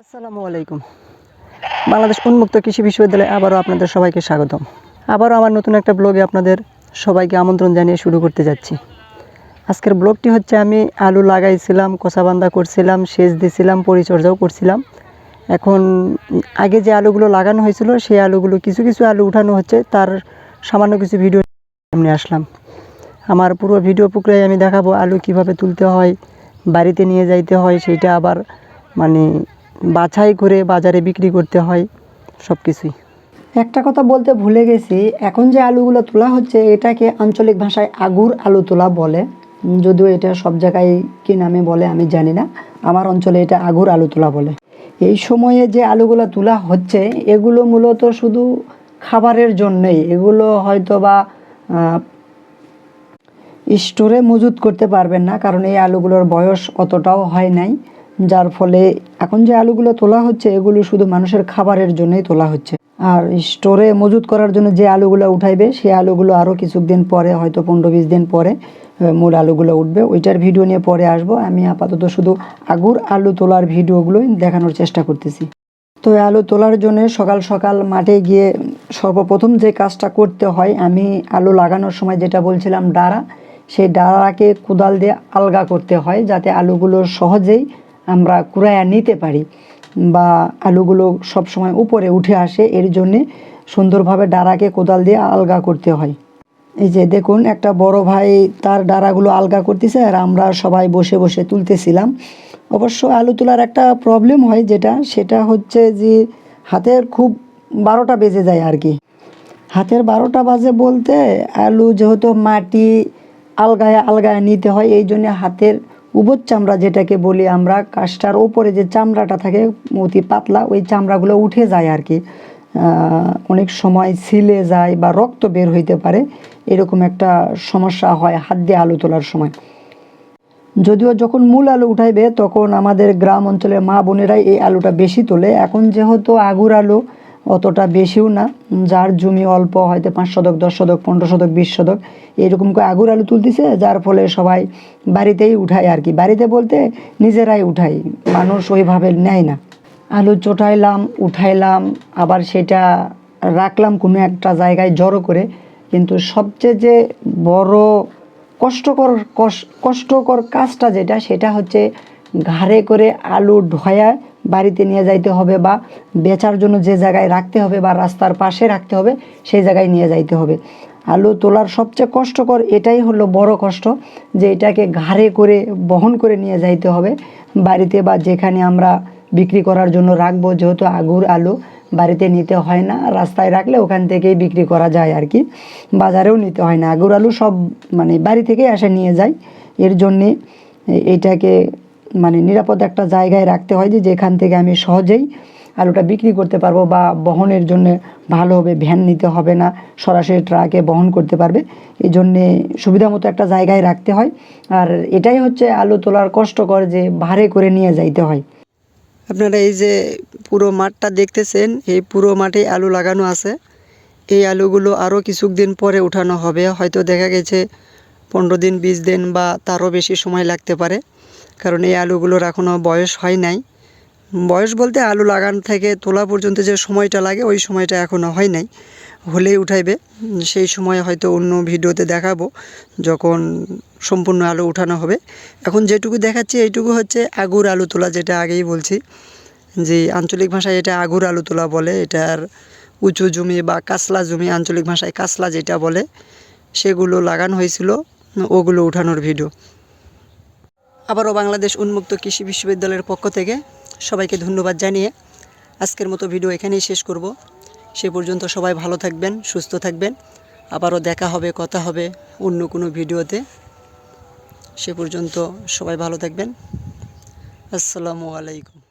আসসালামু আলাইকুম। বাংলাদেশ উন্মুক্ত কৃষি বিশ্ববিদ্যালয়ে আবারও আপনাদের সবাইকে স্বাগতম। আবারও আমার নতুন একটা ব্লগে আপনাদের সবাইকে আমন্ত্রণ জানিয়ে শুরু করতে যাচ্ছি। আজকের ব্লগটি হচ্ছে আমি আলু লাগাইছিলাম কষাবান্ধা করছিলাম, সেচ দিছিলাম, পরিচর্যাও করছিলাম। এখন আগে যে আলুগুলো লাগানো হয়েছিল, সেই আলুগুলো কিছু কিছু আলু উঠানো হচ্ছে, তার সামান্য কিছু ভিডিও সামনে আসলাম। আমার পুরো ভিডিও প্রক্রিয়ায় আমি দেখাবো আলু কীভাবে তুলতে হয়, বাড়িতে নিয়ে যাইতে হয় সেইটা আবার মানে বাছাই করে বাজারে বিক্রি করতে হয় সব কিছুই একটা কথা বলতে ভুলে গেছি, এখন যে আলুগুলো তোলা হচ্ছে, এটাকে আঞ্চলিক ভাষায় আগুর আলু তোলা বলে। যদিও এটা সব জায়গায় কী নামে বলে আমি জানি না, আমার অঞ্চলে এটা আগুর আলু তোলা বলে। এই সময়ে যে আলুগুলো তোলা হচ্ছে, এগুলো মূলত শুধু খাবারের জন্যই, এগুলো হয়তো বা স্টোরে মজুত করতে পারবেন না, কারণ এই আলুগুলোর বয়স অতটাও হয় নাই। যার ফলে এখন যে আলুগুলো তোলা হচ্ছে, এগুলো শুধু মানুষের খাবারের জন্যই তোলা হচ্ছে। আর স্টোরে মজুত করার জন্য যে আলুগুলো উঠাইবে সেই আলুগুলো আরও কিছুদিন পরে, হয়তো পনেরো বিশ দিন পরে মূল আলুগুলো উঠবে। ওইটার ভিডিও নিয়ে পরে আসব। আমি আপাতত শুধু আগুর আলু তোলার ভিডিওগুলোই দেখানোর চেষ্টা করতেছি। তো আলু তোলার জন্য সকাল সকাল মাঠে গিয়ে সর্বপ্রথম যে কাজটা করতে হয়, আমি আলু লাগানোর সময় যেটা বলছিলাম, ডাড়া। সেই ডাড়াকে কোদাল দিয়ে আলগা করতে হয়, যাতে আলুগুলো সহজেই আমরা কুড়াইয়া নিতে পারি বা আলুগুলো সব সময় উপরে উঠে আসে, এর জন্যে সুন্দরভাবে ডাড়াকে কোদাল দিয়ে আলগা করতে হয়। এই যে দেখুন, একটা বড় ভাই তার ডাড়াগুলো আলগা করতেছে আর আমরা সবাই বসে বসে তুলতেছিলাম। অবশ্য আলু তোলার একটা প্রবলেম হয় যেটা, সেটা হচ্ছে যে হাতের খুব বারোটা বেজে যায় আর কি। হাতের বারোটা বাজে বলতে আলু যেহেতু মাটি আলগায় আলগায় নিতে হয়, এই জন্য হাতের উবোর চামড়া যেটাকে বলি আমরা কাজটার ওপরে যে চামড়াটা থাকে অতি পাতলা, ওই চামড়াগুলো উঠে যায় আর কি। অনেক সময় ছিলে যায় বা রক্ত বের হইতে পারে, এরকম একটা সমস্যা হয় হাত দিয়ে আলু তোলার সময়। যদিও যখন মূল আলু উঠাইবে, তখন আমাদের গ্রাম অঞ্চলের মা বোনেরাই এই আলুটা বেশি তোলে। এখন যেহেতু আগুর আলু অতটা বেশিও না। যার জমি অল্প, হয়তো পাঁচ শতক, দশ শতক, পনেরো শতক, বিশ শতক, এরকম করে আগুর আলু তুলতেছে, যার ফলে সবাই বাড়িতেই উঠায় আর কি। বাড়িতে বলতে নিজেরাই উঠাই মানুষ ওইভাবে নেয় না। আলু চোটাইলাম, উঠাইলাম, আবার সেটা রাখলাম কোনো একটা জায়গায় জড়ো করে, কিন্তু সবচেয়ে যে বড় কষ্টকর কষ- কষ্টকর কাজটা যেটা, সেটা হচ্ছে ঘাড়ে করে আলু ঢয়া বাড়িতে নিয়ে যাইতে হবে বা বেচার জন্য যে জায়গায় রাখতে হবে বা রাস্তার পাশে রাখতে হবে, সেই জায়গায় নিয়ে যাইতে হবে। আলু তোলার সবচেয়ে কষ্টকর এটাই হলো বড় কষ্ট যে এটাকে ঘাড়ে করে বহন করে নিয়ে যাইতে হবে। বাড়িতে বা যেখানে আমরা বিক্রি করার জন্য রাখব, যেহেতু আগুর আলু বাড়িতে নিতে হয় না, রাস্তায় রাখলে ওখান থেকেই বিক্রি করা যায় আর কি। বাজারেও নিতে হয় না, আগুর আলু সব মানে বাড়ি থেকেই আসে, নিয়ে যায়। এর জন্যে এ- এইটাকে মানে নিরাপদ একটা জায়গায় রাখতে হয় যে যেখান থেকে আমি সহজেই আলুটা বিক্রি করতে পারব বা বহনের জন্য ভালো হবে, ভ্যান নিতে হবে না, সরাসরি ট্রাকে বহন করতে পারবে। এই জন্যে সুবিধা মতো একটা জায়গায় রাখতে হয়। আর এটাই হচ্ছে আলু তোলার কষ্টকর যে ভারে করে নিয়ে যাইতে হয়। আপনারা এই যে পুরো মাঠটা দেখতেছেন, এই পুরো মাঠে আলু লাগানো আছে। এই আলুগুলো আরও কিছুদিন পরে উঠানো হবে। হয়তো দেখা গেছে পনেরো দিন, বিশ দিন বা তারও বেশি সময় লাগতে পারে। কারণ এই আলুগুলোর এখনও বয়স হয় নাই। বয়স বলতে আলু লাগানো থেকে তোলা পর্যন্ত যে সময়টা লাগে, ওই সময়টা এখনও হয় নাই। হলেই উঠাইবে। সেই সময় হয়তো অন্য ভিডিওতে দেখাবো যখন সম্পূর্ণ আলু উঠানো হবে। এখন যেটুকু দেখাচ্ছি, এইটুকু হচ্ছে আগুর আলু তোলা, যেটা আগেই বলছি। যে আঞ্চলিক ভাষায় এটা আগুর আলু তোলা বলে, এটার উঁচু জমি বা কাসলা জমি, আঞ্চলিক ভাষায় কাসলা যেটা বলে, সেগুলো লাগানো হয়েছিল, ওগুলো উঠানোর ভিডিও। আবারও বাংলাদেশ উন্মুক্ত কৃষি বিশ্ববিদ্যালয়ের পক্ষ থেকে সবাইকে ধন্যবাদ জানিয়ে আজকের মতো ভিডিও এখানেই শেষ করব। সে পর্যন্ত সবাই ভালো থাকবেন, সুস্থ থাকবেন। আবারও দেখা হবে, কথা হবে অন্য কোনো ভিডিওতে। সে পর্যন্ত সবাই ভালো থাকবেন। আসসালামু আলাইকুম।